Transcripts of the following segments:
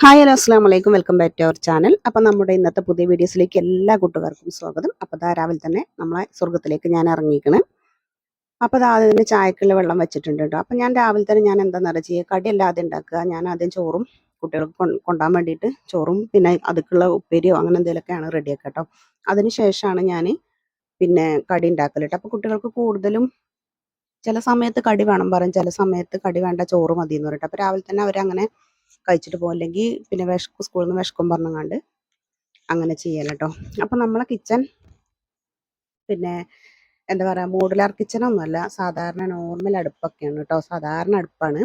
Hi hello അസ്സാം വലൈക്കും welcome back to our channel അപ്പം നമ്മുടെ ഇന്നത്തെ പുതിയ വീഡിയോസിലേക്ക് എല്ലാ കൂട്ടുകാർക്കും സ്വാഗതം. അപ്പോൾ ദാ രാവിലെ തന്നെ നമ്മളെ സ്വർഗത്തിലേക്ക് ഞാൻ ഇറങ്ങിയിരിക്കണം. അപ്പോൾ ദാ തന്നെ ചായക്കുള്ള വെള്ളം വെച്ചിട്ടുണ്ട് കേട്ടോ. അപ്പം ഞാൻ രാവിലെ തന്നെ ഞാൻ അറിയാം? ചെയ്യുക കടിയല്ലാതെ ഉണ്ടാക്കുക. ഞാൻ ആദ്യം ചോറും കുട്ടികൾക്ക് കൊണ്ടാൻ വേണ്ടിയിട്ട് ചോറും പിന്നെ അതുക്കുള്ള ഉപ്പേരിയോ അങ്ങനെ എന്തെങ്കിലുമൊക്കെയാണ് റെഡിയാക്കുക കേട്ടോ. അതിന് ശേഷമാണ് ഞാൻ പിന്നെ കടി ഉണ്ടാക്കൽ കേട്ടോ. അപ്പോൾ കുട്ടികൾക്ക് കൂടുതലും ചില സമയത്ത് കടി വേണം പറയും. ചില സമയത്ത് കടി വേണ്ട ചോറ് മതി എന്ന് അപ്പോൾ രാവിലെ തന്നെ അവരങ്ങനെ കഴിച്ചിട്ട് പോകും അല്ലെങ്കിൽ പിന്നെ വിശക്കും സ്കൂളിൽ നിന്ന് വിശക്കും പറഞ്ഞങ്ങാണ്ട് അങ്ങനെ ചെയ്യാം കേട്ടോ അപ്പം നമ്മളെ കിച്ചൺ പിന്നെ എന്താ പറയുക മോഡുലാർ കിച്ചണൊന്നുമല്ല സാധാരണ നോർമൽ അടുപ്പൊക്കെയാണ് കേട്ടോ സാധാരണ അടുപ്പാണ്.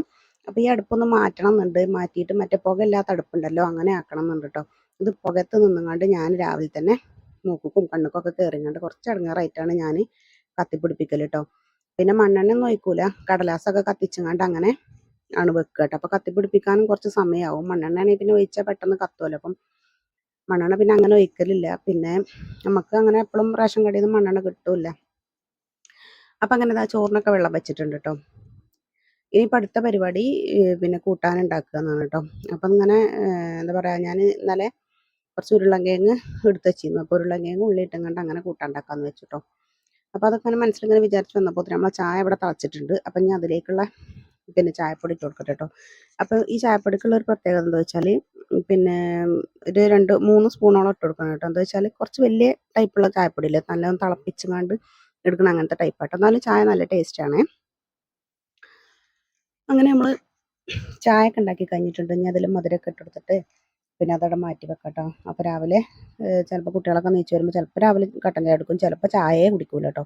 അപ്പോൾ ഈ അടുപ്പൊന്ന് മാറ്റണം എന്നുണ്ട് മാറ്റിയിട്ട് മറ്റേ പുകയില്ലാത്ത അടുപ്പുണ്ടല്ലോ അങ്ങനെ ആക്കണം എന്നുണ്ട് കേട്ടോ ഇത് പുകത്ത് നിന്നുകൊണ്ട് ഞാൻ രാവിലെ തന്നെ മൂക്കും കണ്ണുക്കൊക്കെ കയറിങ്ങാണ്ട് കുറച്ച് ഇടങ്ങാറായിട്ടാണ് ഞാൻ കത്തിപ്പിടിപ്പിക്കൽ കേട്ടോ പിന്നെ മണ്ണെണ്ണ ഒന്നും കടലാസൊക്കെ കത്തിച്ചങ്ങാണ്ട് അങ്ങനെ ആണ് വെക്കുക കേട്ടോ അപ്പോൾ കത്തിപ്പിടിപ്പിക്കാനും കുറച്ച് സമയമാവും മണ്ണെണ്ണ ആണെങ്കിൽ പിന്നെ ഒഴിച്ചാൽ പെട്ടെന്ന് കത്തുമല്ലോ അപ്പം മണ്ണെണ്ണ പിന്നെ അങ്ങനെ ഒഴിക്കലില്ല. പിന്നെ നമുക്ക് അങ്ങനെ എപ്പോഴും റേഷൻ കടയിൽ നിന്ന് മണ്ണെണ്ണ കിട്ടൂല അപ്പം അങ്ങനെ ഇതാ ചോറിനൊക്കെ വെള്ളം വെച്ചിട്ടുണ്ട് കേട്ടോ ഇനിയിപ്പോൾ അടുത്ത പരിപാടി പിന്നെ കൂട്ടാൻ ഉണ്ടാക്കുക എന്നാണ് കേട്ടോ അപ്പം ഇങ്ങനെ എന്താ പറയുക ഞാൻ ഇന്നലെ കുറച്ച് ഉരുളങ്കിഴങ്ങ് എടുത്ത് വെച്ചിരുന്നു. അപ്പോൾ ഉരുളങ്കിഴങ്ങ് ഉള്ളി ഇട്ടുകൊണ്ട് അങ്ങനെ കൂട്ടാൻ വെച്ചിട്ടോ അപ്പോൾ അതൊക്കെ മനസ്സിലിങ്ങനെ വിചാരിച്ച് വന്നപ്പോൾ നമ്മളെ ചായ ഇവിടെ തളച്ചിട്ടുണ്ട്. അപ്പം ഞാൻ അതിലേക്കുള്ള പിന്നെ ചായപ്പൊടി ഇട്ട് കൊടുക്കട്ടെ കേട്ടോ അപ്പോൾ ഈ ചായപ്പൊടിക്കുള്ള ഒരു പ്രത്യേകത എന്താ വെച്ചാൽ പിന്നെ ഒരു രണ്ട് മൂന്ന് സ്പൂണോളം ഇട്ട് കൊടുക്കണം കേട്ടോ എന്താ വെച്ചാൽ കുറച്ച് വലിയ ടൈപ്പുള്ള ചായപ്പൊടി ഇല്ലേ നല്ലോണം തിളപ്പിച്ചുകൊണ്ട് എടുക്കണം അങ്ങനത്തെ ടൈപ്പ് ആട്ടോ എന്നാലും ചായ നല്ല ടേസ്റ്റ് ആണേ. അങ്ങനെ നമ്മൾ ചായ ഒക്കെ ഉണ്ടാക്കി കഴിഞ്ഞിട്ടുണ്ട്. ഇനി അതിൽ മധുരമൊക്കെ ഇട്ട് കൊടുത്തിട്ട് പിന്നെ അതവിടെ മാറ്റി വെക്കാം കേട്ടോ അപ്പോൾ രാവിലെ ചിലപ്പോൾ കുട്ടികളൊക്കെ നീച്ച് വരുമ്പോൾ ചിലപ്പോൾ രാവിലെ കട്ടൻ ചായ എടുക്കും. ചിലപ്പോൾ ചായയെ കുടിക്കൂല കേട്ടോ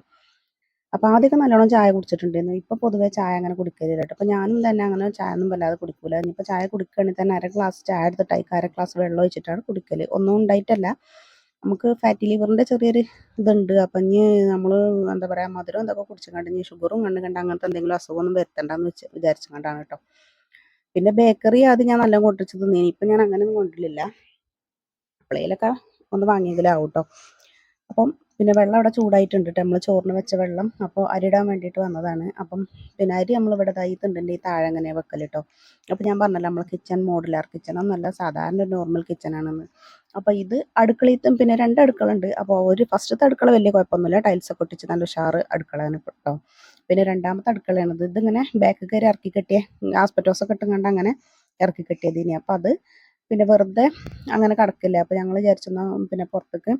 അപ്പോൾ ആദ്യമൊക്കെ നല്ലോണം ചായ കുടിച്ചിട്ടുണ്ടായിരുന്നു. ഇപ്പോൾ പൊതുവേ ചായ അങ്ങനെ കുടിക്കരുത് കേട്ടോ. ഞാനും തന്നെ അങ്ങനെ ചായ ഒന്നും വല്ലാതെ കുടിക്കൂല. ഇനിയിപ്പോൾ ചായ കുടിക്കുകയാണെങ്കിൽ തന്നെ അര ഗ്ലാസ് ചായ എടുത്തിട്ട് അതിലേക്ക് അര ഗ്ലാസ് വെള്ളം ഒഴിച്ചിട്ടാണ് കുടിക്കൽ ഒന്നും ഉണ്ടായിട്ടല്ല. നമുക്ക് ഫാറ്റി ലിവറിന്റെ ചെറിയൊരു ഇതുണ്ട്. അപ്പം ഇനി നമ്മൾ എന്താ പറയുക മധുരം എന്തൊക്കെ കുടിച്ചുകൊണ്ട് ഇനി ഷുഗറും കണ്ട് കണ്ട അങ്ങനത്തെ എന്തെങ്കിലും അസുഖമൊന്നും വരുത്തണ്ടെന്ന് വെച്ച് വിചാരിച്ചു കണ്ടാണ് കേട്ടോ. പിന്നെ ബേക്കറി അത് ഞാൻ നല്ല കൊണ്ടിച്ച് നീ ഇപ്പം ഞാൻ അങ്ങനെയൊന്നും കൊണ്ടില്ല പ്ലേയിലൊക്കെ ഒന്ന് വാങ്ങിയെങ്കിലാവും കേട്ടോ. അപ്പം പിന്നെ വെള്ളം അവിടെ ചൂടായിട്ടുണ്ട് കേട്ടോ നമ്മൾ ചോറിന് വെച്ച വെള്ളം അപ്പോൾ അരിടാൻ വേണ്ടിയിട്ട് വന്നതാണ്. അപ്പം പിന്നെ അരി നമ്മളിവിടെ തിണ്ടിന്റെ ഈ താഴെ അങ്ങനെ വെക്കൽ കേട്ടോ അപ്പോൾ ഞാൻ പറഞ്ഞല്ലോ നമ്മൾ കിച്ചൺ മോഡുലാർ കിച്ചൺ ഒന്നല്ല സാധാരണ നോർമൽ കിച്ചണാണെന്ന് അപ്പോൾ ഇത് അടുക്കളയിലും പിന്നെ രണ്ട് അടുക്കള ഉണ്ട് അപ്പോൾ ഒരു ഫസ്റ്റത്തെ അടുക്കള വലിയ കുഴപ്പമൊന്നുമില്ല. ടൈൽസ് ഒക്കെ ഒട്ടിച്ച് നല്ല ഉഷാറ് അടുക്കളയാണ് കേട്ടോ പിന്നെ രണ്ടാമത്തെ അടുക്കളയാണിത്. ഇതിങ്ങനെ ബാക്ക് കയറി ഇറക്കി കെട്ടിയ ആസ്പെറ്റോസ് ഒക്കെ ഇട്ടുകൊണ്ട് അങ്ങനെ ഇറക്കി കെട്ടിയത് ഇനി അപ്പോൾ അത് പിന്നെ വെറുതെ അങ്ങനെ കിടക്കില്ല. അപ്പോൾ ഞങ്ങൾ വിചാരിച്ചെന്നാൽ പിന്നെ പുറത്തേക്ക്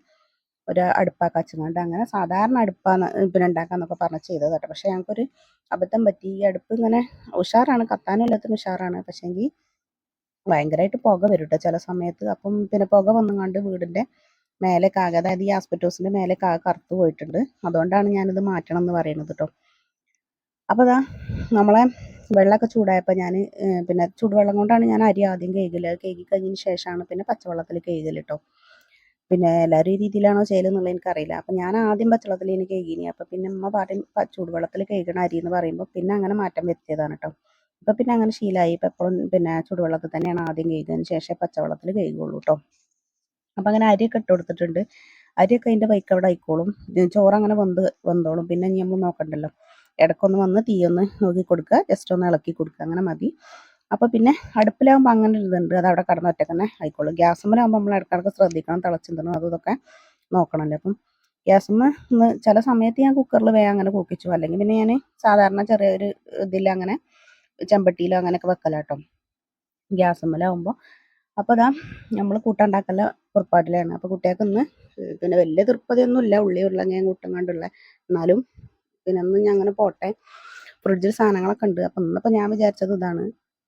ഒരു അടുപ്പാക്കി വെച്ചുകൊണ്ട് അങ്ങനെ സാധാരണ അടുപ്പാന്ന് പിന്നെ ഉണ്ടാക്കാന്നൊക്കെ പറഞ്ഞ് ചെയ്തത് കേട്ടോ. പക്ഷേ ഞങ്ങൾക്കൊരു അബദ്ധം പറ്റി. ഈ അടുപ്പ് ഇങ്ങനെ ഉഷാറാണ്. കത്താനും എല്ലാത്തിനും ഉഷാറാണ്. പക്ഷേങ്കിൽ ഭയങ്കരമായിട്ട് പുക വരും കേട്ടോ ചില സമയത്ത്. അപ്പം പിന്നെ പുക വന്നുകൊണ്ട് വീടിന്റെ മേലേക്കാകെ അതായത് ഈ ആസ്പെറ്റോസിന്റെ മേലേക്കാകെ കറുത്ത് പോയിട്ടുണ്ട്. അതുകൊണ്ടാണ് ഞാനിത് മാറ്റണം എന്ന് പറയുന്നത് കേട്ടോ. അപ്പോൾ അതാ നമ്മളെ വെള്ളമൊക്കെ ചൂടായപ്പോൾ ഞാൻ പിന്നെ ചൂടുവെള്ളം കൊണ്ടാണ് ഞാൻ അരി ആദ്യം കഴുകൽ കഴുകി കഴിഞ്ഞതിന് ശേഷമാണ് പിന്നെ പച്ചവെള്ളത്തിൽ കഴുകൽ കേട്ടോ. പിന്നെ എല്ലാവരും ഈ രീതിയിലാണോ ചെയ്യലെന്നുള്ളത് എനിക്കറിയില്ല. അപ്പം ഞാൻ ആദ്യം പച്ചവെള്ളത്തിൽ ഇനി കഴുകിനി. അപ്പം പിന്നെ അമ്മ പാട്ടിൽ ചൂടുവെള്ളത്തിൽ കഴുകണ അരി എന്ന് പറയുമ്പോൾ പിന്നെ അങ്ങനെ മാറ്റം വരുത്തിയതാണ് കേട്ടോ ഇപ്പം പിന്നെ അങ്ങനെ ശീലമായി ഇപ്പം എപ്പോഴും പിന്നെ ചൂടുവെള്ളത്തിൽ തന്നെയാണ് ആദ്യം കഴുകിയതിന് ശേഷം പച്ചവെള്ളത്തിൽ കഴുകുള്ളൂ കേട്ടോ അപ്പം അങ്ങനെ അരിയൊക്കെ ഇട്ട് കൊടുത്തിട്ടുണ്ട്. അരിയൊക്കെ അതിന്റെ വൈക്ക് അവിടെ ആയിക്കോളും. ചോറ് അങ്ങനെ വന്ന് വന്നോളും പിന്നെ നമ്മൾ നോക്കണ്ടല്ലോ. ഇടയ്ക്കൊന്ന് വന്ന് തീയൊന്ന് നോക്കി കൊടുക്കുക. ജസ്റ്റ് ഒന്ന് ഇളക്കി കൊടുക്കുക. അങ്ങനെ മതി. അപ്പോൾ പിന്നെ അടുപ്പിലാകുമ്പോൾ അങ്ങനെ ഇതുണ്ട്. അത് അവിടെ കടന്ന് ഒറ്റക്കന്നെ ആയിക്കോളും. ഗ്യാസുമ്മലാകുമ്പോൾ നമ്മൾ ഇടക്കിടക്ക് ശ്രദ്ധിക്കണം. തിളച്ചിന്തണം അതും ഇതൊക്കെ നോക്കണമല്ലോ. അപ്പം ഗ്യാസുമ്മ ഒന്ന് ചില സമയത്ത് ഞാൻ കുക്കറിൽ വേഗം അങ്ങനെ കൂക്കിച്ചു. അല്ലെങ്കിൽ പിന്നെ ഞാൻ സാധാരണ ചെറിയൊരു ഇതിൽ അങ്ങനെ ചെമ്പട്ടിയിലോ അങ്ങനെയൊക്കെ വെക്കലാട്ടോ ഗ്യാസുമ്മലാകുമ്പോൾ അപ്പോൾ അതാ നമ്മൾ കൂട്ടുണ്ടാക്കല പുറപ്പാട്ടിലാണ് അപ്പോൾ കുട്ടികൾക്ക് ഇന്ന് പിന്നെ വലിയ തൃപ്പതിയൊന്നുമില്ല. ഉള്ളി ഉരുളങ്ങയും കൂട്ടും കണ്ടുള്ള. എന്നാലും പിന്നെ ഒന്ന് ഞാൻ അങ്ങനെ പോട്ടെ. ഫ്രിഡ്ജിൽ സാധനങ്ങളൊക്കെ ഉണ്ട്. അപ്പം ഇന്നിപ്പോൾ ഞാൻ വിചാരിച്ചത് ഇതാണ്.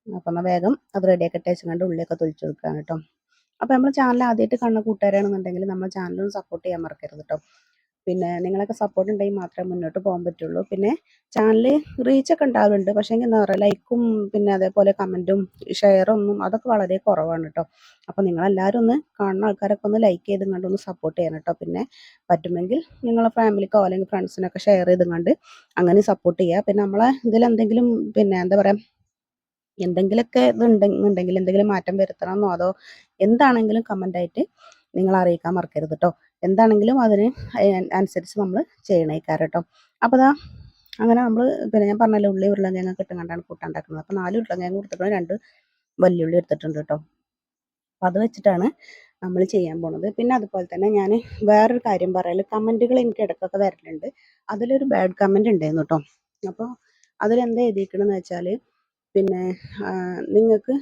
അപ്പം എന്നാൽ വേഗം അത് റെഡിയാക്കി ഇട്ടേച്ചുകൊണ്ട് ഉള്ളിയൊക്കെ തൊലിച്ച് വെക്കുകയാണ് കേട്ടോ അപ്പോൾ നമ്മൾ ചാനൽ ആദ്യമായിട്ട് കാണുന്ന കൂട്ടുകാരാണെന്നുണ്ടെങ്കിൽ നമ്മൾ ചാനലൊന്ന് സപ്പോർട്ട് ചെയ്യാൻ മറക്കരുത് കേട്ടോ പിന്നെ നിങ്ങളൊക്കെ സപ്പോർട്ട് ഉണ്ടെങ്കിൽ മാത്രമേ മുന്നോട്ട് പോകാൻ പറ്റുള്ളൂ. പിന്നെ ചാനൽ റീച്ചൊക്കെ ഉണ്ടാവലുണ്ട് പക്ഷേ എന്താ പറയുക ലൈക്കും പിന്നെ അതേപോലെ കമന്റും ഷെയറൊന്നും അതൊക്കെ വളരെ കുറവാണ് കേട്ടോ അപ്പോൾ നിങ്ങളെല്ലാവരും ഒന്ന് കാണുന്ന ആൾക്കാരൊക്കെ ഒന്ന് ലൈക്ക് ചെയ്ത് കണ്ട് ഒന്ന് സപ്പോർട്ട് ചെയ്യണം കേട്ടോ പിന്നെ പറ്റുമെങ്കിൽ നിങ്ങളെ ഫാമിലിക്കോ അല്ലെങ്കിൽ ഫ്രണ്ട്സിനൊക്കെ ഷെയർ ചെയ്ത് കണ്ട് അങ്ങനെ സപ്പോർട്ട് ചെയ്യുക പിന്നെ നമ്മളെ ഇതിലെന്തെങ്കിലും പിന്നെ എന്താ പറയുക എന്തെങ്കിലുമൊക്കെ ഇതുണ്ടെന്നുണ്ടെങ്കിൽ എന്തെങ്കിലും മാറ്റം വരുത്തണമെന്നോ അതോ എന്താണെങ്കിലും കമന്റായിട്ട് നിങ്ങൾ അറിയിക്കാൻ മറക്കരുത് കേട്ടോ എന്താണെങ്കിലും അതിന് അനുസരിച്ച് നമ്മൾ ചെയ്യണേക്കാരം കേട്ടോ അപ്പോൾ അതാ അങ്ങനെ നമ്മൾ പിന്നെ ഞാൻ പറഞ്ഞല്ലോ ഉള്ളി ഉരുളങ്കിഴങ്ങ് കിട്ടും കണ്ടാണ് കൂട്ടാൻ ഉണ്ടാക്കുന്നത്. അപ്പോൾ നാല് ഉരുളങ്കിഴങ്ങ് കൊടുത്തിട്ടുണ്ട് രണ്ട് വലിയുള്ളി എടുത്തിട്ടുണ്ട് കേട്ടോ അപ്പം അത് വെച്ചിട്ടാണ് നമ്മൾ ചെയ്യാൻ പോണത്. പിന്നെ അതുപോലെ തന്നെ ഞാൻ വേറൊരു കാര്യം പറയാൽ കമന്റുകൾ എനിക്ക് ഇടയ്ക്കൊക്കെ വരലുണ്ട്. അതിലൊരു ബാഡ് കമന്റ് ഉണ്ടായിരുന്നു കേട്ടോ അപ്പോൾ അതിലെന്താ എഴുതിയിരിക്കണമെന്ന് വെച്ചാൽ പിന്നെ നിങ്ങൾക്ക്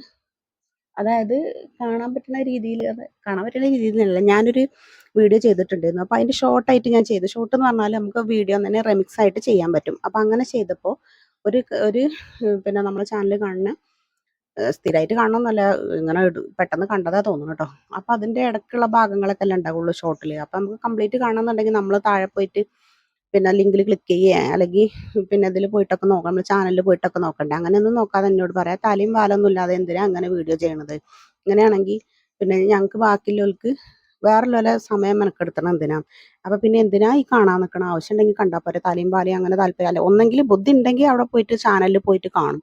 അതായത് കാണാൻ പറ്റുന്ന രീതിയിൽ അത് കാണാൻ പറ്റുന്ന രീതിയിൽ അല്ല ഞാനൊരു വീഡിയോ ചെയ്തിട്ടുണ്ടായിരുന്നു. അപ്പോൾ അതിന്റെ ഷോർട്ടായിട്ട് ഞാൻ ചെയ്തു. ഷോർട്ട് എന്ന് പറഞ്ഞാൽ നമുക്ക് വീഡിയോ തന്നെ റെമിക്സ് ആയിട്ട് ചെയ്യാൻ പറ്റും. അപ്പോൾ അങ്ങനെ ചെയ്തപ്പോൾ ഒരു ഒരു പിന്നെ നമ്മളെ ചാനൽ കാണുന്ന സ്ഥിരമായിട്ട് കാണണമെന്നല്ല ഇങ്ങനെ പെട്ടെന്ന് കണ്ടതാ തോന്നുന്നു കേട്ടോ അപ്പോൾ അതിന്റെ ഇടയ്ക്കുള്ള ഭാഗങ്ങളൊക്കെ അല്ലേ ഉണ്ടാവുള്ളൂ ഷോർട്ടിൽ അപ്പോൾ നമുക്ക് കംപ്ലീറ്റ് കാണണമെന്നുണ്ടെങ്കിൽ നമ്മൾ താഴെ പോയിട്ട് പിന്നെ ലിങ്കിൽ ക്ലിക്ക് ചെയ്യുക അല്ലെങ്കിൽ പിന്നെ ഇതിൽ പോയിട്ടൊക്കെ നോക്കാം നമ്മൾ ചാനലിൽ പോയിട്ടൊക്കെ നോക്കണ്ടേ. അങ്ങനെയൊന്നും നോക്കാതെ എന്നോട് പറയാം തലയും വാലൊന്നും ഇല്ലാതെ എന്തിനാണ് അങ്ങനെ വീഡിയോ ചെയ്യണത്? ഇങ്ങനെയാണെങ്കിൽ പിന്നെ ഞങ്ങൾക്ക് ബാക്കിയുള്ളവർക്ക് വേറെ സമയം മെനക്കെടുത്തണം എന്തിനാ? അപ്പൊ പിന്നെ എന്തിനാ ഈ കാണാൻ നിൽക്കണം ആവശ്യം ഉണ്ടെങ്കിൽ കണ്ടാൽ പോരെ. തലയും പാലയും അങ്ങനെ താല്പര്യം അല്ല. ഒന്നെങ്കിൽ ബുദ്ധി ഉണ്ടെങ്കിൽ അവിടെ പോയിട്ട് ചാനലിൽ പോയിട്ട് കാണും.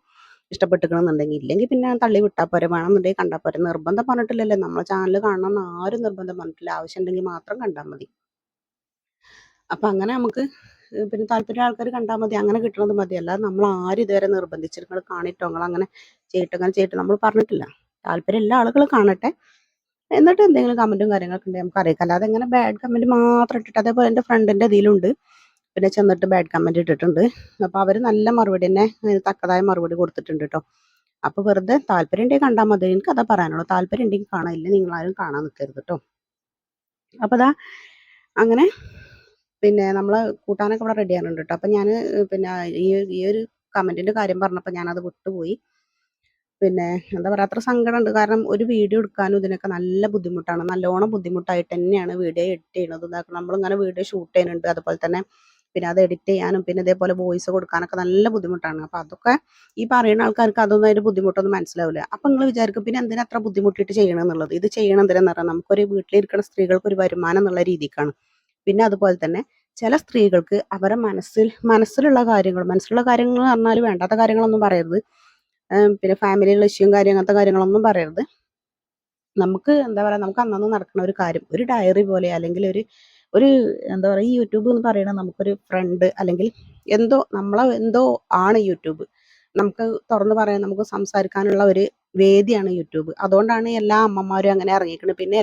ഇഷ്ടപ്പെട്ടിക്കണമെന്നുണ്ടെങ്കിൽ ഇല്ലെങ്കിൽ പിന്നെ തള്ളി വിട്ടാൽ പോരെ. വേണമെന്നുണ്ടെങ്കിൽ കണ്ടാൽ പോരെ. നിർബന്ധം പറഞ്ഞിട്ടില്ലല്ലോ. നമ്മളെ ചാനൽ കാണണം എന്ന് ആരും നിർബന്ധം പറഞ്ഞിട്ടില്ല. ആവശ്യം ഉണ്ടെങ്കിൽ മാത്രം കണ്ടാൽ മതി. അപ്പൊ അങ്ങനെ നമുക്ക് പിന്നെ താല്പര്യം ആൾക്കാർ കണ്ടാൽ മതി അങ്ങനെ കിട്ടണത് മതി. അല്ലാതെ നമ്മൾ ആരും ഇതുവരെ നിർബന്ധിച്ചിട്ട് നിങ്ങൾ കാണിട്ടോ നിങ്ങൾ അങ്ങനെ ചെയ്തിട്ട് അങ്ങനെ ചെയ്തിട്ട് നമ്മൾ പറഞ്ഞിട്ടില്ല. താല്പര്യം എല്ലാ ആളുകളും കാണട്ടെ. എന്നിട്ട് എന്തെങ്കിലും കമന്റും കാര്യങ്ങളൊക്കെ ഉണ്ടെങ്കിൽ നമുക്ക് അറിയിക്കാം. അല്ലാതെ ഇങ്ങനെ ബാഡ് കമന്റ് മാത്രം ഇട്ടിട്ട് അതേപോലെ എന്റെ ഫ്രണ്ടിന്റെ ഇതിലുണ്ട്. പിന്നെ ചെന്നിട്ട് ബാഡ് കമന്റ് ഇട്ടിട്ടുണ്ട്. അപ്പോൾ അവർ നല്ല മറുപടി തന്നെ തക്കതായ മറുപടി കൊടുത്തിട്ടുണ്ട് കേട്ടോ അപ്പോൾ വെറുതെ താല്പര്യം ഉണ്ടെങ്കിൽ കണ്ടാൽ മതി. എനിക്ക് അതാ പറയാനുള്ളൂ. താല്പര്യം ഉണ്ടെങ്കിൽ കാണാൻ ഇല്ല നിങ്ങളാരും കാണാൻ നിൽക്കരുത് കേട്ടോ അപ്പോൾ അതാ അങ്ങനെ പിന്നെ നമ്മൾ കൂട്ടാനൊക്കെ ഇവിടെ റെഡി ആകുന്നുണ്ട് കേട്ടോ അപ്പം ഞാൻ പിന്നെ ഈ ഈ ഒരു കമന്റിന്റെ കാര്യം പറഞ്ഞപ്പോൾ ഞാനത് വിട്ടുപോയി. പിന്നെ എന്താ പറയുക അത്ര സങ്കടമുണ്ട്. കാരണം ഒരു വീഡിയോ എടുക്കാനും ഇതിനൊക്കെ നല്ല ബുദ്ധിമുട്ടാണ്. നല്ലോണം ബുദ്ധിമുട്ടായിട്ട് തന്നെയാണ് വീഡിയോ എഡിറ്റ് ചെയ്യണത് നമ്മളിങ്ങനെ വീഡിയോ ഷൂട്ട് ചെയ്യുന്നുണ്ട്. അതുപോലെ തന്നെ പിന്നെ അത് എഡിറ്റ് ചെയ്യാനും പിന്നെ ഇതേപോലെ വോയിസ് കൊടുക്കാനൊക്കെ നല്ല ബുദ്ധിമുട്ടാണ്. അപ്പോൾ അതൊക്കെ ഈ പറയുന്ന ആൾക്കാർക്ക് അതൊന്നും അതിന്റെ ബുദ്ധിമുട്ടൊന്നും മനസ്സിലാവില്ല. അപ്പം നിങ്ങൾ വിചാരിക്കും പിന്നെ എന്തിനാ അത്ര ബുദ്ധിമുട്ടിയിട്ട് ചെയ്യണം എന്നുള്ളത്? ഇത് ചെയ്യണം എന്തിനാന്ന് പറഞ്ഞാൽ നമുക്കൊരു വീട്ടിലിരിക്കുന്ന സ്ത്രീകൾക്ക് ഒരു വരുമാനം എന്നുള്ള രീതിക്കാണ്. പിന്നെ അതുപോലെ തന്നെ ചില സ്ത്രീകൾക്ക് അവരെ മനസ്സിൽ മനസ്സിലുള്ള കാര്യങ്ങൾ മനസ്സിലുള്ള കാര്യങ്ങൾ എന്ന് പറഞ്ഞാൽ വേണ്ടാത്ത കാര്യങ്ങളൊന്നും പറയരുത്. പിന്നെ ഫാമിലിയിലുള്ള ഇഷ്യൂ കാര്യം അങ്ങനത്തെ കാര്യങ്ങളൊന്നും പറയരുത്. നമുക്ക് എന്താ പറയുക നമുക്ക് അന്നന്ന് നടക്കുന്ന ഒരു കാര്യം ഒരു ഡയറി പോലെ അല്ലെങ്കിൽ ഒരു ഒരു എന്താ പറയുക ഈ യൂട്യൂബ് എന്ന് പറയുന്നത് നമുക്കൊരു ഫ്രണ്ട് അല്ലെങ്കിൽ എന്തോ നമ്മളെ എന്തോ ആണ് യൂട്യൂബ്. നമുക്ക് തുറന്നു പറയാൻ നമുക്ക് സംസാരിക്കാനുള്ള ഒരു വേദിയാണ് യൂട്യൂബ്. അതുകൊണ്ടാണ് എല്ലാ അമ്മമാരും അങ്ങനെ ഇറങ്ങിയിരിക്കുന്നത് പിന്നെ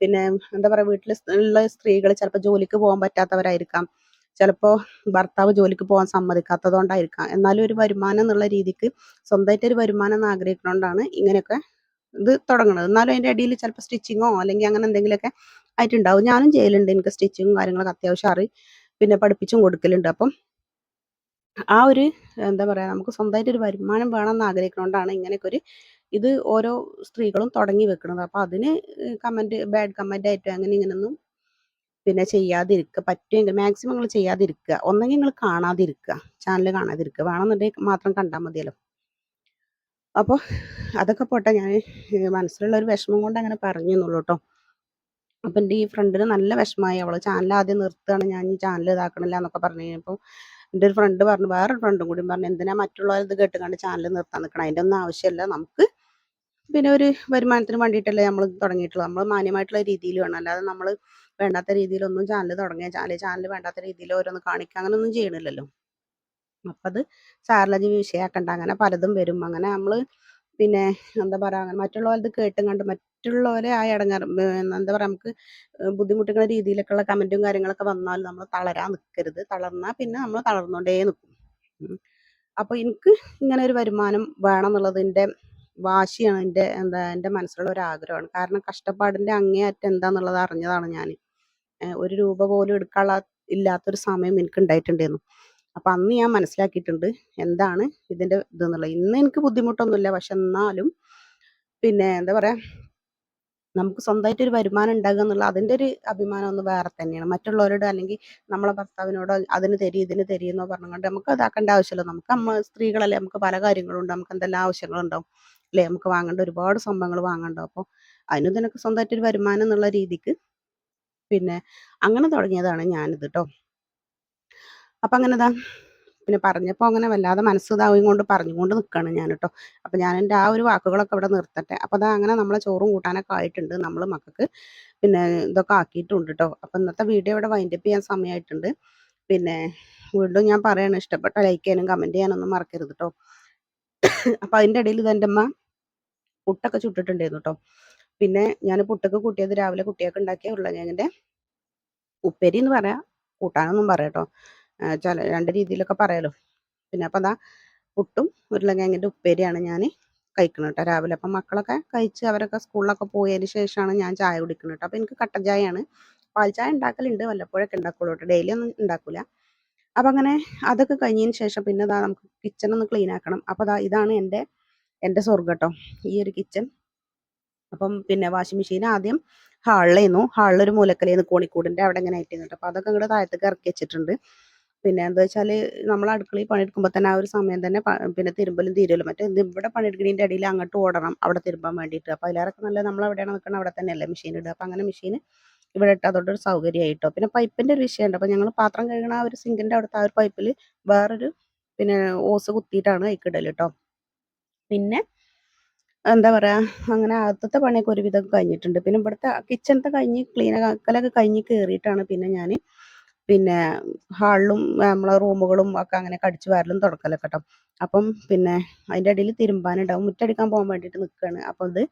പിന്നെ എന്താ പറയുക വീട്ടിൽ ഉള്ള സ്ത്രീകൾ ചിലപ്പോൾ ജോലിക്ക് പോകാൻ പറ്റാത്തവരായിരിക്കാം. ചിലപ്പോൾ ഭർത്താവ് ജോലിക്ക് പോകാൻ സമ്മതിക്കാത്തതുകൊണ്ടായിരിക്കാം. എന്നാലും ഒരു വരുമാനം എന്നുള്ള രീതിക്ക് സ്വന്തമായിട്ട് ഒരു വരുമാനം എന്ന് ആഗ്രഹിക്കുന്നതുകൊണ്ടാണ് ഇങ്ങനെയൊക്കെ ഇത് തുടങ്ങുന്നത് എന്നാലും അതിന്റെ ഇടയിൽ ചിലപ്പോൾ സ്റ്റിച്ചിങ്ങോ അല്ലെങ്കിൽ അങ്ങനെ എന്തെങ്കിലുമൊക്കെ ആയിട്ടുണ്ടാവും. ഞാനും ചെയ്യലുണ്ട്. എനിക്ക് സ്റ്റിച്ചിങ്ങും കാര്യങ്ങളൊക്കെ അത്യാവശ്യം അറി പിന്നെ പഠിപ്പിച്ചും കൊടുക്കലുണ്ട്. അപ്പം ആ ഒരു എന്താ പറയുക നമുക്ക് സ്വന്തമായിട്ട് ഒരു വരുമാനം വേണമെന്ന് ആഗ്രഹിക്കുന്നതുകൊണ്ടാണ് ഇങ്ങനെയൊക്കെ ഒരു ഇത് ഓരോ സ്ത്രീകളും തുടങ്ങി വെക്കുന്നത് അപ്പോൾ അതിന് കമന്റ് ബാഡ് കമന്റ് ആയിട്ടോ അങ്ങനെ ഇങ്ങനൊന്നും പിന്നെ ചെയ്യാതിരിക്കുക പറ്റുമെങ്കിൽ മാക്സിമം നിങ്ങൾ ചെയ്യാതിരിക്കുക ഒന്നെങ്കിൽ നിങ്ങൾ കാണാതിരിക്കുക ചാനൽ കാണാതിരിക്കുക വേണമെന്നുണ്ടെങ്കിൽ മാത്രം കണ്ടാൽ മതിയല്ലോ. അപ്പോൾ അതൊക്കെ പോട്ടെ. ഞാൻ മനസ്സിലുള്ള ഒരു വിഷമം കൊണ്ട് അങ്ങനെ പറഞ്ഞു എന്നുള്ളൂ കേട്ടോ അപ്പം എന്റെ ഈ ഫ്രണ്ടിന് നല്ല വിഷമമായി അവൾ ചാനൽ ആദ്യം നിർത്തുകയാണ്. ഞാൻ ഈ ചാനൽ ഇതാക്കണില്ല എന്നൊക്കെ പറഞ്ഞു കഴിഞ്ഞപ്പോൾ എന്റെ ഒരു ഫ്രണ്ട് പറഞ്ഞു വേറൊരു ഫ്രണ്ടും കൂടി പറഞ്ഞു എന്തിനാ മറ്റുള്ളവരത് കേട്ടുകൊണ്ട് ചാനൽ നിർത്താൻ നിൽക്കണം അതിന്റെ ഒന്നും ആവശ്യമില്ല നമുക്ക് പിന്നെ ഒരു വരുമാനത്തിന് വേണ്ടിയിട്ടല്ലേ നമ്മൾ തുടങ്ങിയിട്ടുള്ളത്. നമ്മൾ മാന്യമായിട്ടുള്ള രീതിയിൽ വേണം. അല്ലാതെ നമ്മൾ വേണ്ടാത്ത രീതിയിലൊന്നും ചാനൽ തുടങ്ങിയ ചാനൽ ചാനൽ വേണ്ടാത്ത രീതിയിൽ ഓരോന്ന് കാണിക്കുക അങ്ങനെയൊന്നും ചെയ്യണില്ലല്ലോ. അപ്പം അത് സാറിലജി വിഷയമാക്കണ്ട അങ്ങനെ പലതും വരും. അങ്ങനെ നമ്മൾ പിന്നെ എന്താ പറയുക അങ്ങനെ മറ്റുള്ളവരത് കേട്ടും കണ്ട് മറ്റുള്ളവരെ ആ ഇടങ്ങാറ് എന്താ പറയുക നമുക്ക് ബുദ്ധിമുട്ടുന്ന രീതിയിലൊക്കെയുള്ള കമന്റും കാര്യങ്ങളൊക്കെ വന്നാൽ നമ്മൾ തളരാൻ നിൽക്കരുത് തളർന്നാൽ പിന്നെ നമ്മൾ തളർന്നുകൊണ്ടേ നിൽക്കും. അപ്പോൾ എനിക്ക് ഇങ്ങനെ ഒരു വരുമാനം വേണം എന്നുള്ളത് എന്റെ വാശിയാണ് എന്റെ എന്താ എന്റെ മനസ്സിലുള്ള ഒരു ആഗ്രഹമാണ്. കാരണം കഷ്ടപ്പാടിന്റെ അങ്ങേയറ്റം എന്താന്നുള്ളത് അറിഞ്ഞതാണ് ഞാൻ. ഒരു രൂപ പോലും എടുക്കാനുള്ള ഇല്ലാത്തൊരു സമയം എനിക്ക് ഉണ്ടായിട്ടുണ്ടായിരുന്നു അപ്പം അന്ന് ഞാൻ മനസ്സിലാക്കിയിട്ടുണ്ട് എന്താണ് ഇതിന്റെ ഇതെന്നുള്ളത്. ഇന്ന് എനിക്ക് ബുദ്ധിമുട്ടൊന്നുമില്ല. പക്ഷെ എന്നാലും പിന്നെ എന്താ പറയുക നമുക്ക് സ്വന്തമായിട്ട് ഒരു വരുമാനം ഉണ്ടാകുക എന്നുള്ള അതിന്റെ ഒരു അഭിമാനം ഒന്ന് വേറെ തന്നെയാണ്. മറ്റുള്ളവരോട് അല്ലെങ്കിൽ നമ്മളെ ഭർത്താവിനോട് അതിന് തരി ഇതിന് തരി എന്നോ പറഞ്ഞുകൊണ്ട് നമുക്ക് അതാക്കേണ്ട ആവശ്യമില്ല. നമുക്ക് അമ്മ സ്ത്രീകളല്ലേ നമുക്ക് പല കാര്യങ്ങളുണ്ട്. നമുക്ക് എന്തെല്ലാം ആവശ്യങ്ങളുണ്ടാവും. അല്ലേ നമുക്ക് വാങ്ങേണ്ട ഒരുപാട് സംഭവങ്ങൾ വാങ്ങണ്ടോ. അപ്പോൾ അതിനും ഇതിനൊക്കെ സ്വന്തമായിട്ട് ഒരു വരുമാനം എന്നുള്ള രീതിക്ക് പിന്നെ അങ്ങനെ തുടങ്ങിയതാണ് ഞാനിത് കേട്ടോ അപ്പം അങ്ങനെ ഇതാ പിന്നെ പറഞ്ഞപ്പോൾ അങ്ങനെ വല്ലാതെ മനസ്സ് ഇതാവും കൊണ്ട് പറഞ്ഞുകൊണ്ട് നിൽക്കുകയാണ് ഞാൻ കേട്ടോ അപ്പം ഞാൻ എന്റെ ആ ഒരു വാക്കുകളൊക്കെ ഇവിടെ നിർത്തട്ടെ. അപ്പോൾ അതാ അങ്ങനെ നമ്മളെ ചോറും കൂട്ടാനൊക്കെ ആയിട്ടുണ്ട്. നമ്മൾ മക്കൾക്ക് പിന്നെ ഇതൊക്കെ ആക്കിയിട്ടുണ്ട് കേട്ടോ അപ്പം ഇന്നത്തെ വീഡിയോ ഇവിടെ വൈൻഡപ്പ് ചെയ്യാൻ സമയമായിട്ടുണ്ട് പിന്നെ വീണ്ടും ഞാൻ പറയാണ് ഇഷ്ടപ്പെട്ട ലൈക്ക് ചെയ്യാനും കമന്റ് ചെയ്യാനൊന്നും മറക്കരുത് കേട്ടോ അപ്പം അതിന്റെ ഇടയിൽ ഇതെന്റെ അമ്മ പുട്ടൊക്കെ ചുട്ടിട്ടുണ്ടായിരുന്നു കേട്ടോ പിന്നെ ഞാൻ പുട്ടൊക്കെ കൂട്ടിയത് രാവിലെ കുട്ടിയൊക്കെ ഉണ്ടാക്കിയ ഉരുളക്കിഴങ്ങിന്റെ ഉപ്പേരി എന്ന് പറയാം. കൂട്ടാനൊന്നും പറയാം കേട്ടോ ചില രണ്ട് രീതിയിലൊക്കെ പറയാലോ. പിന്നെ അപ്പം അതാ പുട്ടും ഉരുളക്കിഴങ്ങിന്റെ ഉപ്പേരിയാണ് ഞാൻ കഴിക്കുന്നത് കേട്ടോ രാവിലെ. അപ്പം മക്കളൊക്കെ കഴിച്ച് അവരൊക്കെ സ്കൂളിലൊക്കെ പോയതിന് ശേഷമാണ് ഞാൻ ചായ കുടിക്കുന്നത് കേട്ടോ. അപ്പോൾ എനിക്ക് കട്ടൻ ചായയാണ്. പാൽ ചായ ഉണ്ടാക്കലുണ്ട് വല്ലപ്പോഴൊക്കെ ഉണ്ടാക്കുള്ളൂ കേട്ടോ. ഡെയിലി ഒന്നും ഉണ്ടാക്കില്ല അപ്പം അങ്ങനെ അതൊക്കെ കഴിഞ്ഞതിന് ശേഷം പിന്നെ അതാ നമുക്ക് കിച്ചൺ ഒന്ന് ക്ലീൻ ആക്കണം. അപ്പോൾ ഇതാണ് എന്റെ എന്റെ സ്വർഗം കേട്ടോ ഈ ഒരു കിച്ചൺ അപ്പം പിന്നെ വാഷിംഗ് മെഷീൻ ആദ്യം ഹാളിലേന്നു ഹാളിലൊരു മൂലക്കലേന്ന് കോണിക്കൂടിന്റെ അവിടെ ഇങ്ങനെ ആയിട്ടായിരുന്നു കേട്ടോ അപ്പോൾ അതൊക്കെ ഇങ്ങോട്ട് താഴത്തേക്ക് ഇറക്കി വെച്ചിട്ടുണ്ട്. പിന്നെ എന്താ വെച്ചാൽ നമ്മൾ അടുക്കളയിൽ പണിയെടുക്കുമ്പോൾ തന്നെ ആ ഒരു സമയം തന്നെ പിന്നെ തിരുമ്പലും തീരുമല്ലോ മറ്റേ ഇവിടെ പണിയെടുക്കുന്നതിന്റെ ഇടയിൽ അങ്ങോട്ട് ഓടണം അവിടെ തിരുമ്പാൻ വേണ്ടിയിട്ട്. അപ്പോൾ അതിലേറൊക്കെ നല്ല നമ്മൾ എവിടെയാണ് നിൽക്കണം അവിടെ തന്നെയല്ലേ മെഷീൻ ഇടുക. അപ്പോൾ അങ്ങനെ മെഷീൻ ഇവിടെ ഇട്ട് അതോടെ ഒരു സൗകര്യമായിട്ടോ പിന്നെ പൈപ്പിന്റെ ഒരു വിഷയമുണ്ട്. അപ്പോൾ ഞങ്ങൾ പാത്രം കഴുകണ ആ ഒരു സിങ്കിന്റെ അവിടുത്തെ ആ ഒരു പൈപ്പിൽ വേറൊരു പിന്നെ ഓസ് കുത്തിയിട്ടാണ് അതിക്കിടൽ കേട്ടോ പിന്നെ എന്താ പറയാ അങ്ങനെ അകത്തത്തെ പണിയൊക്കെ ഒരുവിധം കഴിഞ്ഞിട്ടുണ്ട്. പിന്നെ ഇവിടുത്തെ കിച്ചണത്തെ കഴിഞ്ഞ് ക്ലീൻ ആക്കലൊക്കെ കഴിഞ്ഞ് കയറിയിട്ടാണ് പിന്നെ ഞാൻ പിന്നെ ഹാളിലും നമ്മളെ റൂമുകളും ഒക്കെ അങ്ങനെ കടിച്ചു വാരലും തുടക്കലൊക്കെ കേട്ടോ അപ്പം പിന്നെ അതിന്റെ ഇടയിൽ തിരുമ്പാനുണ്ടാവും. മുറ്റടിക്കാൻ പോകാൻ വേണ്ടിയിട്ട് നിൽക്കുകയാണ് അപ്പോൾ ഇത്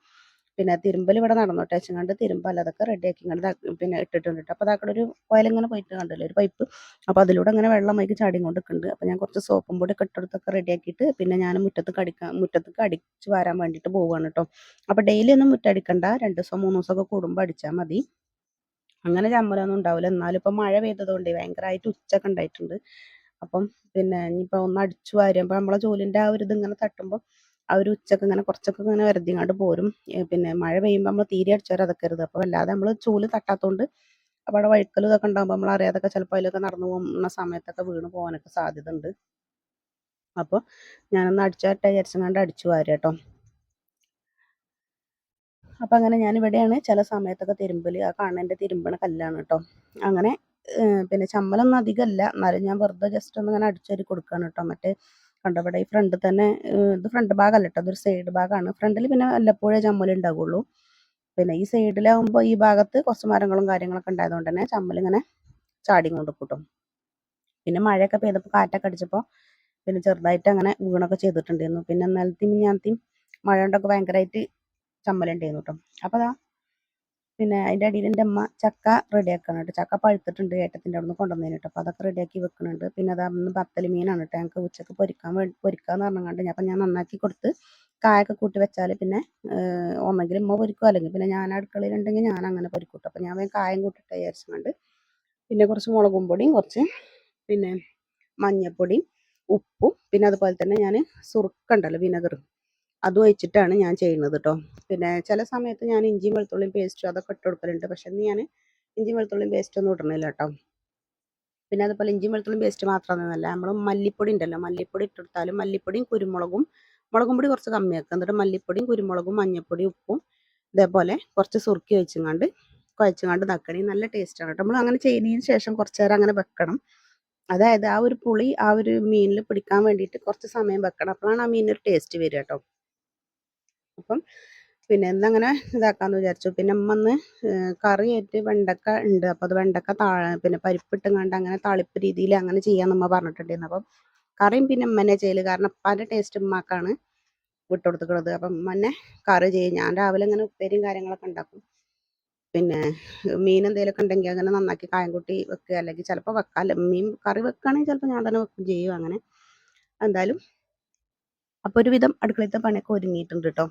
പിന്നെ തിരുമ്പൽ ഇവിടെ നടന്നോട്ടെ കണ്ട് തിരുമ്പൽ അതൊക്കെ റെഡിയാക്കി ഇങ്ങോട്ട് പിന്നെ ഇട്ടിട്ടുണ്ട് കേട്ടോ അപ്പോൾ അതാക്കടെ ഒരു കോയിലിങ്ങനെ പോയിട്ട് കണ്ടല്ലോ? ഒരു പൈപ്പ് അപ്പോൾ അതിലൂടെ അങ്ങനെ വെള്ളം വൈകി ചാടി കൊണ്ട് നിൽക്കുന്നുണ്ട് അപ്പോൾ ഞാൻ കുറച്ച് സോപ്പും പൊടി കെട്ടെടുത്തൊക്കെ റെഡിയാക്കിയിട്ട് പിന്നെ ഞാൻ മുറ്റത്ത് കടിക്കാൻ മുറ്റത്തേക്ക് അടിച്ച് വരാൻ വേണ്ടിയിട്ട് പോവുകയാണ് കേട്ടോ അപ്പോൾ ഡെയിലി ഒന്നും മുറ്റടിക്കണ്ട രണ്ട് ദിവസം മൂന്ന് ദിവസമൊക്കെ കൂടുമ്പോൾ അടിച്ചാൽ മതി. അങ്ങനെ ചമ്മലൊന്നും ഉണ്ടാവില്ല എന്നാലും ഇപ്പം മഴ പെയ്തതുകൊണ്ട് ഭയങ്കരമായിട്ട് ഉച്ചൊക്കെ ഉണ്ടായിട്ടുണ്ട് അപ്പം പിന്നെ ഇനിയിപ്പോൾ ഒന്ന് അടിച്ചു വാരുമ്പോൾ നമ്മളെ ജോലിന്റെ ആ ഒരു ഇത് ഇങ്ങനെ തട്ടുമ്പോൾ ഒരു ഉച്ചയ്ക്ക് ഇങ്ങനെ കുറച്ചൊക്കെ ഇങ്ങനെ വരുത്തിങ്ങാണ്ട് പോരും. പിന്നെ മഴ പെയ്യുമ്പോൾ നമ്മൾ തീരെ അടിച്ചു വരാതെക്കരുത് അപ്പോൾ അല്ലാതെ നമ്മൾ ചൂൽ തട്ടാത്തതുകൊണ്ട് അപ്പോൾ അവിടെ വഴുക്കലും ഇതൊക്കെ ഉണ്ടാകുമ്പോൾ നമ്മൾ അറിയാതൊക്കെ ചിലപ്പോൾ അതിലൊക്കെ നടന്നു പോകുന്ന സമയത്തൊക്കെ വീണ് പോകാനൊക്കെ സാധ്യത ഉണ്ട് അപ്പോൾ ഞാനൊന്ന് അടിച്ചു വരട്ടെ വിചാരിച്ചങ്ങാണ്ട് അടിച്ചു വാരുക കേട്ടോ അപ്പം അങ്ങനെ ഞാൻ ഇവിടെയാണ് ചില സമയത്തൊക്കെ തിരുമ്പൽ ആ കാണേണ്ട തിരുമ്പണ കല്ലാണ് കേട്ടോ അങ്ങനെ പിന്നെ ചമ്മലൊന്നും അധികമല്ല എന്നാലും ഞാൻ വെറുതെ ജസ്റ്റ് ഒന്ന് ഇങ്ങനെ അടിച്ചേരി കൊടുക്കുകയാണ് കേട്ടോ മറ്റേ കണ്ടോ? ഇവിടെ ഈ ഫ്രണ്ട് തന്നെ ഇത് ഫ്രണ്ട് ഭാഗമല്ല കേട്ടോ അതൊരു സൈഡ് ഭാഗമാണ് ഫ്രണ്ടിൽ പിന്നെ വല്ലപ്പോഴേ ചമ്മൽ ഉണ്ടാവുള്ളൂ പിന്നെ ഈ സൈഡിലാകുമ്പോൾ ഈ ഭാഗത്ത് കുറച്ച് മരങ്ങളും കാര്യങ്ങളൊക്കെ ഉണ്ടായതുകൊണ്ട് തന്നെ ചമ്മലിങ്ങനെ ചാടി കൊണ്ട് കിട്ടും പിന്നെ മഴയൊക്കെ പെയ്തപ്പോൾ കാറ്റൊക്കെ അടിച്ചപ്പോൾ പിന്നെ ചെറുതായിട്ട് അങ്ങനെ വീണൊക്കെ ചെയ്തിട്ടുണ്ടായിരുന്നു. പിന്നെ ഇന്നലത്തെയും ഞാനത്തെയും മഴ കൊണ്ടൊക്കെ ഭയങ്കരമായിട്ട് ചമ്മലുണ്ടായിരുന്നു കേട്ടോ അപ്പോൾ അതാ പിന്നെ അതിന്റെ അടിയിൽ എന്റെ അമ്മ ചക്ക റെഡിയാക്കണം കേട്ടോ ചക്ക പഴുത്തിട്ടുണ്ട് ഏട്ടത്തിന്റെ അവിടെ നിന്ന് കൊണ്ടുവന്നതിന് കേട്ടോ അപ്പോൾ അതൊക്കെ റെഡിയാക്കി വെക്കുന്നുണ്ട് പിന്നെ അത് അന്ന് ബത്തൽ മീനാണ് കേട്ടോ ഞങ്ങൾക്ക് ഉച്ചയ്ക്ക് പൊരിക്കാൻ പൊരിക്കാന്ന് പറഞ്ഞുകൊണ്ട് അപ്പം ഞാൻ നന്നാക്കി കൊടുത്ത് കായൊക്കെ കൂട്ടി വെച്ചാൽ പിന്നെ ഒന്നെങ്കിൽ ഉമ്മ പൊരിക്കും? അല്ലെങ്കിൽ പിന്നെ ഞാൻ അടുക്കളയിലുണ്ടെങ്കിൽ ഞാൻ അങ്ങനെ പൊരിക്കൂട്ടോ. അപ്പോൾ ഞാൻ വേഗം കായം കൂട്ടിട്ട് വിചാരിച്ചുകൊണ്ട് പിന്നെ കുറച്ച് മുളകും പൊടിയും കുറച്ച് പിന്നെ മഞ്ഞൾപ്പൊടിയും ഉപ്പും പിന്നെ അതുപോലെ തന്നെ ഞാൻ സുറുക്കുണ്ടല്ലോ വിനെഗർ അതും വെച്ചിട്ടാണ് ഞാൻ ചെയ്യുന്നത് കേട്ടോ പിന്നെ ചില സമയത്ത് ഞാൻ ഇഞ്ചിയും വെളുത്തുള്ളിയും പേസ്റ്റും അതൊക്കെ ഇട്ട് കൊടുക്കലുണ്ട്. പക്ഷെ ഇന്ന് ഞാൻ ഇഞ്ചിയും വെളുത്തുള്ളിയും പേസ്റ്റ് ഒന്നും ഇടണില്ല കേട്ടോ പിന്നെ അതുപോലെ ഇഞ്ചിയും വെളുത്തുള്ളിയും പേസ്റ്റ് മാത്രമൊന്നുമല്ല നമ്മൾ മല്ലിപ്പൊടി ഉണ്ടല്ലോ. മല്ലിപ്പൊടി ഇട്ടെടുത്താലും മല്ലിപ്പൊടിയും കുരുമുളകും മുളകും പൊടി കുറച്ച് കമ്മിയാക്കുക എന്നിട്ട് മല്ലിപ്പൊടിയും കുരുമുളകും മഞ്ഞൾപ്പൊടിയും ഉപ്പും ഇതേപോലെ കുറച്ച് സുറുക്കി വെച്ചുകൊണ്ട് കുഴച്ചുകൊണ്ട് നക്കണി നല്ല ടേസ്റ്റാണ് കേട്ടോ നമ്മൾ അങ്ങനെ ചെയ്യുന്നതിന് ശേഷം കുറച്ച് നേരം അങ്ങനെ വെക്കണം. അതായത് ആ ഒരു പുളി ആ ഒരു മീനിൽ പിടിക്കാൻ വേണ്ടിയിട്ട് കുറച്ച് സമയം വെക്കണം. അപ്പോഴാണ് ആ മീനിന് ഒരു ടേസ്റ്റ് വരിക കേട്ടോ അപ്പം പിന്നെ എന്നങ്ങനെ ഇതാക്കാന്ന് വിചാരിച്ചു. പിന്നെ അമ്മന്ന് കറിയായിട്ട് വെണ്ടക്ക ഉണ്ട് അപ്പോൾ അത് വെണ്ടക്ക താ പിന്നെ പരിപ്പിട്ടുങ്ങാണ്ട് അങ്ങനെ താളിപ്പ് രീതിയിൽ അങ്ങനെ ചെയ്യാന്ന് അമ്മ പറഞ്ഞിട്ടുണ്ടായിരുന്നു. അപ്പം കറിയും പിന്നെ അമ്മനെ ചെയ്യൽ കാരണം അപ്പാന്റെ ടേസ്റ്റ് ഉമ്മാക്കാണ് വിട്ടുകൊടുത്തിട്ടുള്ളത് അപ്പം അമ്മനെ കറി ചെയ്യും. ഞാൻ രാവിലെ ഇങ്ങനെ ഉപ്പേരിയും കാര്യങ്ങളൊക്കെ ഉണ്ടാക്കും പിന്നെ മീൻ എന്തെങ്കിലുമൊക്കെ ഉണ്ടെങ്കിൽ അങ്ങനെ നന്നാക്കി കായം കൂട്ടി വെക്കുക അല്ലെങ്കിൽ ചിലപ്പോൾ വെക്കാല്ല മീൻ കറി വെക്കുകയാണെങ്കിൽ ചിലപ്പോൾ ഞാൻ തന്നെ വെക്കും ചെയ്യും അങ്ങനെ. എന്തായാലും അപ്പോൾ ഒരുവിധം അടുക്കളത്തെ പണിയൊക്കെ ഒരുങ്ങിയിട്ടുണ്ട് കേട്ടോ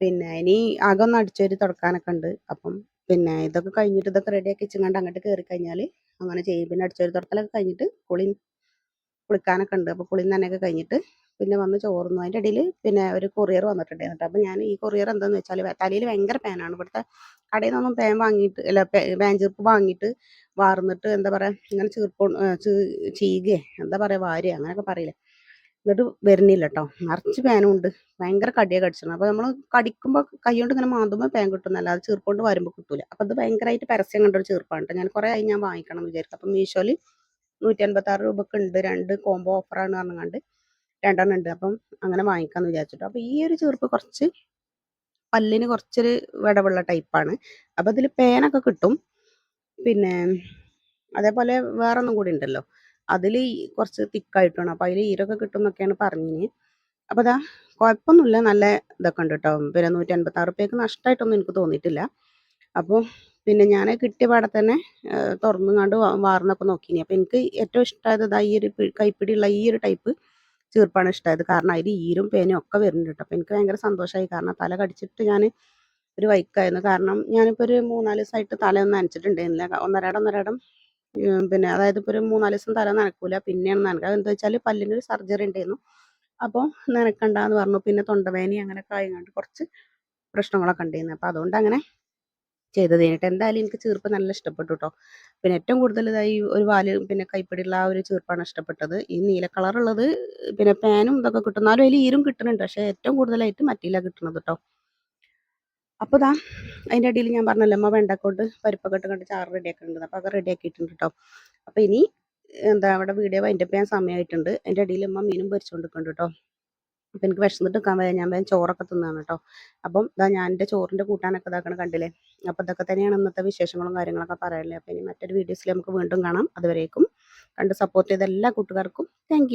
പിന്നെ ഇനി ആകെ ഒന്ന് അടിച്ചൊരു തുടക്കാനൊക്കെ ഉണ്ട് അപ്പം പിന്നെ ഇതൊക്കെ കഴിഞ്ഞിട്ട് ഇതൊക്കെ റെഡിയാക്കി വെച്ചങ്ങാണ്ട് അങ്ങോട്ട് കയറി കഴിഞ്ഞാൽ അങ്ങനെ ചെയ്യും. പിന്നെ അടിച്ചൊരു തുടക്കലൊക്കെ കഴിഞ്ഞിട്ട് കുളി കുളിക്കാനൊക്കെ ഉണ്ട് അപ്പോൾ കുളി നനയൊക്കെ കഴിഞ്ഞിട്ട് പിന്നെ വന്ന് ചോറുന്നു അതിന്റെ ഇടയിൽ പിന്നെ ഒരു കൊറിയർ വന്നിട്ടുണ്ടായിരുന്നു കേട്ടോ അപ്പോൾ ഞാൻ ഈ കൊറിയർ എന്താന്ന് വെച്ചാൽ തലയിൽ ഭയങ്കര പേനാണ് ഇവിടുത്തെ കടയിൽ നിന്നൊന്നും പേൻ വാങ്ങിയിട്ട് അല്ല പേൻ ചീർപ്പ് വാങ്ങിയിട്ട് വാർന്നിട്ട് എന്താ പറയുക ഇങ്ങനെ ചീർപ്പ് ചീകെ എന്താ പറയുക വാരുക അങ്ങനെയൊക്കെ പറയില്ലേ. എന്നിട്ട് വരുന്നില്ല കേട്ടോ നിറച്ച് പേനും ഉണ്ട് ഭയങ്കര കടിയൊക്കെ അടിച്ചിരുന്നു അപ്പോൾ നമ്മൾ കടിക്കുമ്പോൾ കൈ കൊണ്ട് ഇങ്ങനെ മാന്തുമ്പോൾ പേൻ കിട്ടും അല്ലാതെ ചീർപ്പുകൊണ്ട് വരുമ്പോൾ കിട്ടൂല. അപ്പോൾ അത് ഭയങ്കരമായിട്ട് പരസ്യം കണ്ട ഒരു ചീർപ്പാണ് കേട്ടോ ഞാൻ കുറേ ആയി ഞാൻ വാങ്ങിക്കണം എന്ന് വിചാരിക്കും. അപ്പം മീഷോയിൽ നൂറ്റി അൻപത്താറ് രൂപക്ക് ഉണ്ട് രണ്ട് കോംബോ ഓഫർ ഓഫറാണ് പറഞ്ഞുകൊണ്ട് രണ്ടെണ്ണം ഉണ്ട് അപ്പം അങ്ങനെ വാങ്ങിക്കാമെന്ന് വിചാരിച്ചിട്ട്. അപ്പോൾ ഈ ഒരു ചീർപ്പ് കുറച്ച് പല്ലിന് കുറച്ചൊരു വിടവുള്ള ടൈപ്പാണ്. അപ്പോൾ അതിൽ പേനൊക്കെ കിട്ടും. പിന്നെ അതേപോലെ വേറൊന്നും കൂടി ഉണ്ടല്ലോ അതിൽ കുറച്ച് തിക്കായിട്ടാണ്. അപ്പോൾ അതിൽ ഈരൊക്കെ കിട്ടും എന്നൊക്കെയാണ് പറഞ്ഞിന്. അപ്പോൾ അതാ കുഴപ്പമൊന്നുമില്ല നല്ല ഇതൊക്കെ ഉണ്ട് കേട്ടോ പിന്നെ നൂറ്റി അൻപത്താറ് റുപ്യക്ക് നഷ്ടമായിട്ടൊന്നും എനിക്ക് തോന്നിയിട്ടില്ല. അപ്പോൾ പിന്നെ ഞാൻ കിട്ടിയ പാടെ തന്നെ തുറന്നുങ്ങാണ്ട് വാർന്നൊക്കെ നോക്കിനി. അപ്പോൾ എനിക്ക് ഏറ്റവും ഇഷ്ടമായത് ഇതാ ഈ ഒരു കൈപ്പിടിയുള്ള ഈ ഒരു ടൈപ്പ് ചീർപ്പാണ് ഇഷ്ടമായത് കാരണം അതിൽ ഈരും പേനും ഒക്കെ വരുന്നുണ്ട് കേട്ടോ അപ്പോൾ എനിക്ക് ഭയങ്കര സന്തോഷമായി കാരണം തല കടിച്ചിട്ട് ഞാൻ ഒരു വൈക്കായിരുന്നു. കാരണം ഞാനിപ്പോൾ ഒരു മൂന്നാൽ ദിവസമായിട്ട് തലയൊന്നും നനച്ചിട്ടുണ്ടായിരുന്നില്ല. ഒന്നരാടം ഒന്നരാടം പിന്നെ അതായത് ഇപ്പോൾ ഒരു മൂന്നാൽ ദിവസം തല നനക്കൂല. പിന്നെയാണ് നനക്കുക എന്താ വെച്ചാൽ പല്ലിന് ഒരു സർജറി ഉണ്ടായിരുന്നു അപ്പോൾ നനക്കണ്ടെന്ന് പറഞ്ഞു. പിന്നെ തൊണ്ടവേദന അങ്ങനെയൊക്കെ ആയതുകൊണ്ട് കുറച്ച് പ്രശ്നങ്ങളൊക്കെ ഉണ്ടായിരുന്നു അപ്പോൾ അതുകൊണ്ട് അങ്ങനെ ചെയ്തത് കഴിഞ്ഞിട്ട് എന്തായാലും എനിക്ക് ചീർപ്പ് നല്ല ഇഷ്ടപ്പെട്ടു കേട്ടോ. പിന്നെ ഏറ്റവും കൂടുതൽ ഇതായി ഒരു വാൽ പിന്നെ കൈപ്പിടിയുള്ള ആ ഒരു ചീർപ്പാണ് ഇഷ്ടപ്പെട്ടത്. ഈ നീല കളറുള്ളത് പിന്നെ പാനും ഇതൊക്കെ കിട്ടുന്നാലും അതിൽ ഈരും കിട്ടുന്നുണ്ട്. പക്ഷേ ഏറ്റവും കൂടുതലായിട്ട് മറ്റിയിലാണ് കിട്ടുന്നത് കേട്ടോ. അപ്പോൾ ദാ അതിന്റെ ഇടയിൽ ഞാൻ പറഞ്ഞല്ലോ അമ്മ വെണ്ടക്കോട്ട് പരിപ്പൊക്കെ ഇട്ട് കണ്ട് ചാറ് റെഡിയാക്കുന്നുണ്ട് അപ്പോൾ അത് റെഡിയാക്കിയിട്ടുണ്ട് കേട്ടോ അപ്പോൾ ഇനി എന്താ അവിടെ വീഡിയോ വൈൻഡപ്പ് ചെയ്യാൻ സമയമായിട്ടുണ്ട് അതിന്റെ ഇടയിൽ അമ്മ മീനും പൊരിച്ചുകൊണ്ടിരിക്കുന്നുണ്ട് കേട്ടോ അപ്പം എനിക്ക് വിശന്നിട്ട് നിൽക്കാൻ വയ്യ. ഞാൻ വേഗം ചോറൊക്കെ തിന്നാണ് കേട്ടോ അപ്പം ഇതാ ഞാൻ എന്റെ ചോറിന്റെ കൂട്ടാനൊക്കെ ഇതാക്കണം കണ്ടില്ലേ? അപ്പോൾ ഇതൊക്കെ തന്നെയാണ് ഇന്നത്തെ വിശേഷങ്ങളും കാര്യങ്ങളൊക്കെ പറയാനുള്ളത്. അപ്പോൾ ഇനി മറ്റൊരു വീഡിയോസിൽ നമുക്ക് വീണ്ടും കാണാം. അതുവരേക്കും കണ്ട് സപ്പോർട്ട് ചെയ്ത എല്ലാ കൂട്ടുകാർക്കും താങ്ക്